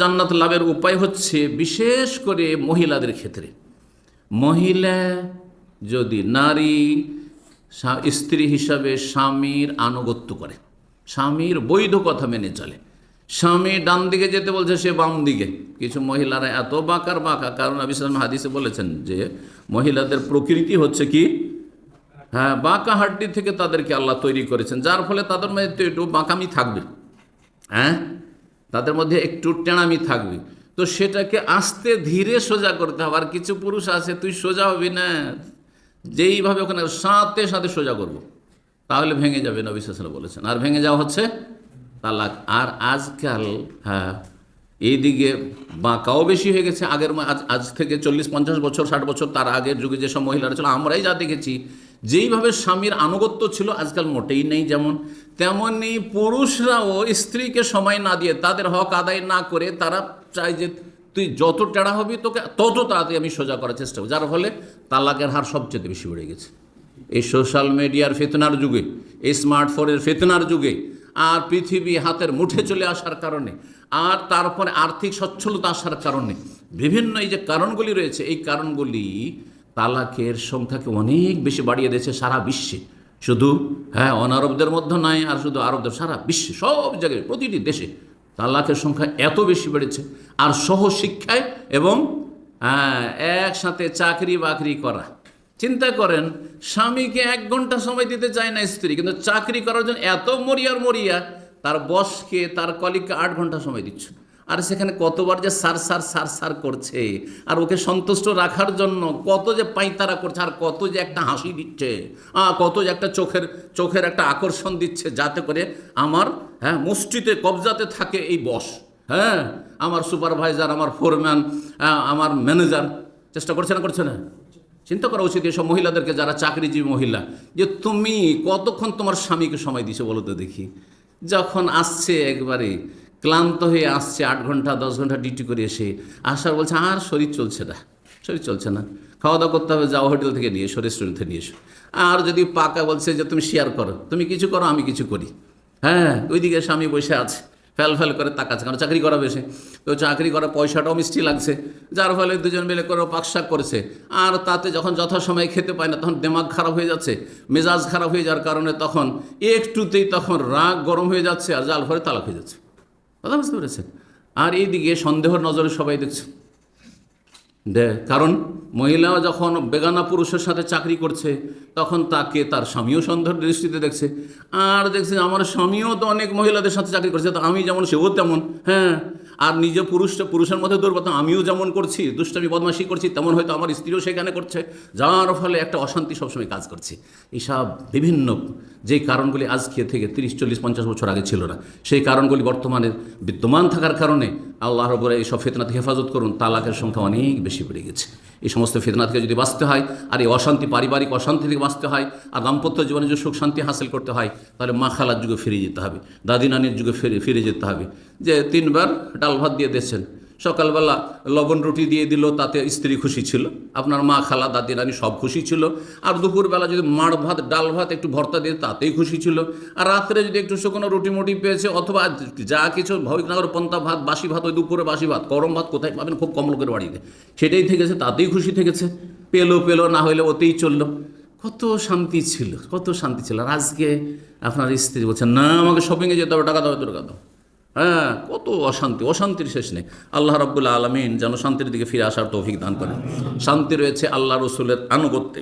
জান্নাত লাভের উপায় হচ্ছে বিশেষ করে মহিলাদের ক্ষেত্রে। মহিলা যদি নারী স্ত্রী হিসাবে স্বামীর আনুগত্য করে, স্বামীর বৈধ কথা মেনে চলে। স্বামী ডান দিকে যেতে বলছে, সে বাম দিকে। কিছু মহিলারা এত বাঁকার বাঁকা, কারণ আবিসাম হাদিসে বলেছেন যে, মহিলাদের প্রকৃতি হচ্ছে কি? হ্যাঁ বাঁকা হাড্ডি থেকে তাদেরকে আল্লাহ তৈরি করেছেন, যার ফলে তাদের মধ্যে একটু বাঁকামি থাকবে। হ্যাঁ? তাদের মধ্যে একটু টেঁড়ামি থাকবে। তো সেটাকে আস্তে ধীরে সোজা করতে হবে। আর কিছু পুরুষ আছে, তুই সোজা হবি না। যেইভাবে ওখানে সাঁতে সাঁতে সোজা করব। তাহলে ভেঙে যাবে নবী সাল্লাম বলেছেন। আর ভেঙে যাওয়া হচ্ছে তালাক। আর আজকাল হ্যাঁ এইদিকে বাঁকাও বেশি হয়ে গেছে। আগের আজ আজ থেকে চল্লিশ, পঞ্চাশ বছর, ষাট বছর তার আগের যুগে যেসব মহিলারা ছিল, আমরাই যা দেখেছি। যেইভাবে স্বামীর আনুগত্য ছিল আজকাল মোটেই নেই যেমন, তেমনি পুরুষরাও স্ত্রীকে সময় না দিয়ে তাদের হক আদায় না করে তারা চায় যে তুই যত টেড়া হবি তোকে, তত তাড়াতাড়ি আমি সোজা করার চেষ্টা করব। যার ফলে তালাকের হার সবচেয়ে বেশি বেড়ে গেছে। এই সোশ্যাল মিডিয়ার ফেতনার যুগে, এই স্মার্টফোনের ফেতনার যুগে, আর পৃথিবী হাতের মুঠে চলে আসার কারণে, আর তারপরে আর্থিক সচ্ছলতা আসার কারণে, বিভিন্ন এই যে কারণগুলি রয়েছে, এই কারণগুলি তালাকের সংখ্যাকে অনেক বেশি বাড়িয়ে দিয়েছে সারা বিশ্বে। শুধু হ্যাঁ অনারবদের মধ্যে নয় আর শুধু আরবদের সারা বিশ্বে সব জায়গায় প্রতিটি দেশে তালাকের সংখ্যা এত বেশি বেড়েছে। আর সহশিক্ষায় এবং হ্যাঁ, একসাথে চাকরি বাকরি করা। চিন্তা করেন স্বামীকে এক ঘণ্টা সময় দিতে চায় না স্ত্রী কিন্তু চাকরি করার জন্য এত মরিয়ার মরিয়া তার বসকে তার কলিগকে আট ঘণ্টা সময় দিচ্ছে। আর সেখানে কতবার যে সার সার সার সার করছে, আর ওকে সন্তুষ্ট রাখার জন্য কত যে পাইতারা করছে, আর কত যে একটা হাসি দিচ্ছে কত যে একটা চোখের চোখের একটা আকর্ষণ দিচ্ছে যাতে করে আমার হ্যাঁ মুষ্টিতে কবজাতে থাকে এই বস হ্যাঁ আমার সুপারভাইজার, আমার ফোরম্যান আমার ম্যানেজার, চেষ্টা করছে না করছে না? চিন্তা করা উচিত এসব মহিলাদেরকে, যারা চাকরিজীবী মহিলা, যে তুমি কতক্ষণ তোমার স্বামীকে সময় দিছো বলো তো দেখি, যখন আসছে একবারে ক্লান্ত হয়ে আসছে, আট ঘণ্টা, দশ ঘণ্টা ডিউটি করে এসে আসার বলছে, আর শরীর চলছে না, শরীর চলছে না। খাওয়া দাওয়া করতে হবে, যাও হোটেল থেকে নিয়ে এসো রেস্টুরেন্ট থেকে নিয়ে এসো। আর যদি পাকা বলছে যে, তুমি শেয়ার করো, তুমি কিছু করো, আমি কিছু করি। হ্যাঁ ওইদিকে স্বামী বসে আছে, ফেল ফেল করে তাকাচ্ছে কারণ চাকরি করা বেশি? তো চাকরি করা পয়সাটাও মিষ্টি লাগছে। যার ফলে দুজন মিলে করে পাকশাক করেছে। আর তাতে যখন যথাসময়ে খেতে পায় না, তখন দেমাগ খারাপ হয়ে যাচ্ছে। মেজাজ খারাপ হয়ে যাওয়ার কারণে তখন একটুতেই তখন রাগ গরম হয়ে যাচ্ছে আর জাল ফলে তালাক হয়ে যাচ্ছে। কথা বুঝতে পেরেছেন? আর এইদিকে সন্দেহর নজরে সবাই দেখছে। দে, কারণ মহিলা যখন বেগানা পুরুষের সাথে চাকরি করছে, তখন তাকে তার স্বামীও সন্দেহের দৃষ্টিতে দেখছে। আর দেখছে, আমার স্বামীও তো অনেক মহিলাদের সাথে চাকরি করছে, তো আমি যেমন, সেও তেমন। হ্যাঁ আর নিজে পুরুষটা পুরুষের মধ্যে দুর্বত আমিও যেমন করছি, দুষ্টামি, বদমাশি করছি, তেমন হয়তো আমার স্ত্রীও সেখানে করছে, যার ফলে একটা অশান্তি সবসময় কাজ করছে। এইসব বিভিন্ন যেই কারণগুলি আজকে থেকে তিরিশ, চল্লিশ, পঞ্চাশ বছর আগে ছিল না, সেই কারণগুলি বর্তমানে বিদ্যমান থাকার কারণে আল্লাহর উপরে এইসব সব থেকে হেফাজত করুন, তালাকের সংখ্যা অনেক বেশি বেড়ে গেছে। এই সমস্ত ফেতনাতকে যদি বাঁচতে হয় আর এই অশান্তি, পারিবারিক অশান্তি থেকে বাঁচতে হয়, আর দাম্পত্য জীবনে যদি সুখ শান্তি হাসিল করতে হয়, তাহলে মা খালার যুগে ফিরে যেতে হবে, দাদি নানির যুগে ফিরে ফিরে যেতে হবে। যে তিনবার ডাল ভাত দিয়ে দিয়েছেন সকালবেলা লবণ রুটি দিয়ে দিল, তাতে স্ত্রী খুশি ছিল। আপনার মা, খালা, দাদি নানি সব খুশি ছিল। আর দুপুরবেলা যদি মাড় ভাত, ডাল ভাত একটু ভর্তা দিয়ে, তাতেই খুশি ছিল। আর রাত্রে যদি একটু শুকনো রুটি মুটি পেয়েছে, অথবা যা কিছু ভবিকনগর পন্থা ভাত, বাসি ভাত, ওই দুপুরে বাসি ভাত, গরম ভাত কোথায় পাবেন? খুব কম লোকের বাড়িতে। সেটাই থেকেছে, তাতেই খুশি থেকেছে। পেল পেল, না হইলে ওতেই চলল। কত শান্তি ছিল, কত শান্তি ছিল। আর আজকে আপনার স্ত্রী বলছেন না, আমাকে শপিংয়ে যেতে হবে টাকা দাও টাকা দাও। হ্যাঁ কত অশান্তি, অশান্তির শেষ নেই। আল্লাহ রাবুল্লাহ আলমিন যেন শান্তির দিকে ফিরে আসার তৌফিক দান করেন। শান্তি রয়েছে আল্লাহ রসুলের আনুগত্যে।